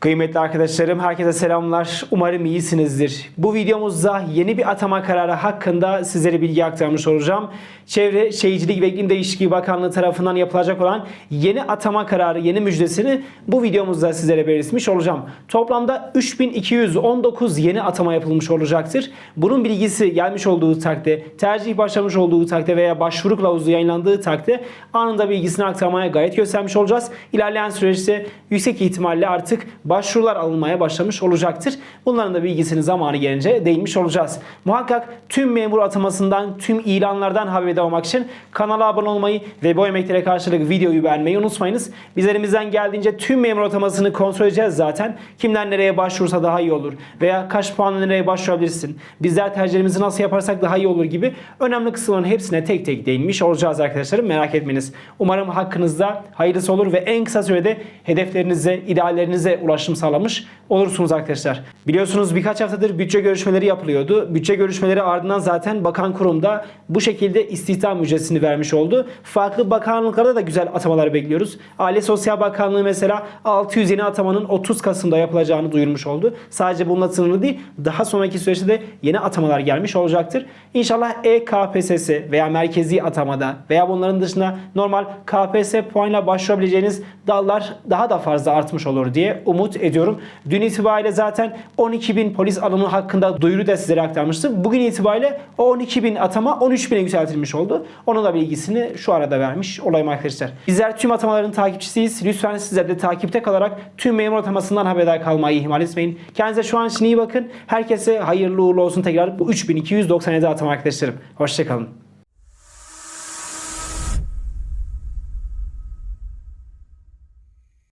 Kıymetli arkadaşlarım, herkese selamlar. Umarım iyisinizdir. Bu videomuzda yeni bir atama kararı hakkında sizlere bilgi aktarmış olacağım. Çevre Şehircilik ve İklim Değişikliği Bakanlığı tarafından yapılacak olan yeni atama kararı, yeni müjdesini bu videomuzda sizlere belirtmiş olacağım. Toplamda 3219 yeni atama yapılmış olacaktır. Bunun bilgisi gelmiş olduğu takdirde, tercih başlamış olduğu takdirde veya başvuru kılavuzu yayınlandığı takdirde anında bilgisini aktarmaya gayret göstermiş olacağız. İlerleyen süreçte yüksek ihtimalle artık başvurular alınmaya başlamış olacaktır. Bunların da bilgisini zamanı gelince değinmiş olacağız. Muhakkak tüm memur atamasından, tüm ilanlardan haberdar olmak için kanala abone olmayı ve bu emeklere karşılık videoyu beğenmeyi unutmayınız. Biz elimizden geldiğince tüm memur atamasını kontrol edeceğiz zaten. Kimden nereye başvursa daha iyi olur veya kaç puanla nereye başvurabilirsin, bizler tercihlerimizi nasıl yaparsak daha iyi olur gibi önemli kısımların hepsine tek tek değinmiş olacağız arkadaşlarım. Merak etmeniz. Umarım hakkınızda hayırlısı olur ve en kısa sürede hedeflerinize, ideallerinize ulaşım sağlamış olursunuz arkadaşlar. Biliyorsunuz birkaç haftadır bütçe görüşmeleri yapılıyordu. Bütçe görüşmeleri ardından zaten bakan kurumda bu şekilde istihdam müjdesini vermiş oldu. Farklı bakanlıklarda da güzel atamalar bekliyoruz. Aile Sosyal Bakanlığı mesela 600 yeni atamanın 30 Kasım'da yapılacağını duyurmuş oldu. Sadece bununla sınırlı değil, daha sonraki süreçte de yeni atamalar gelmiş olacaktır. İnşallah E-KPSS veya merkezi atamada veya bunların dışında normal KPSS puanla başvurabileceğiniz dallar daha da fazla artmış olur diye umut ediyorum. Dün itibariyle zaten 12.000 polis alımı hakkında duyuru da sizlere aktarmıştım. Bugün itibariyle o 12.000 atama 13.000'e yükseltilmiş oldu. Onun da bilgisini şu arada vermiş olayım arkadaşlar. Bizler tüm atamaların takipçisiyiz. Lütfen sizler de takipte kalarak tüm memur atamasından haberdar kalmayı ihmal etmeyin. Kendinize şu an için iyi bakın. Herkese hayırlı uğurlu olsun tekrar bu 3297 atama arkadaşlarım. Hoşçakalın.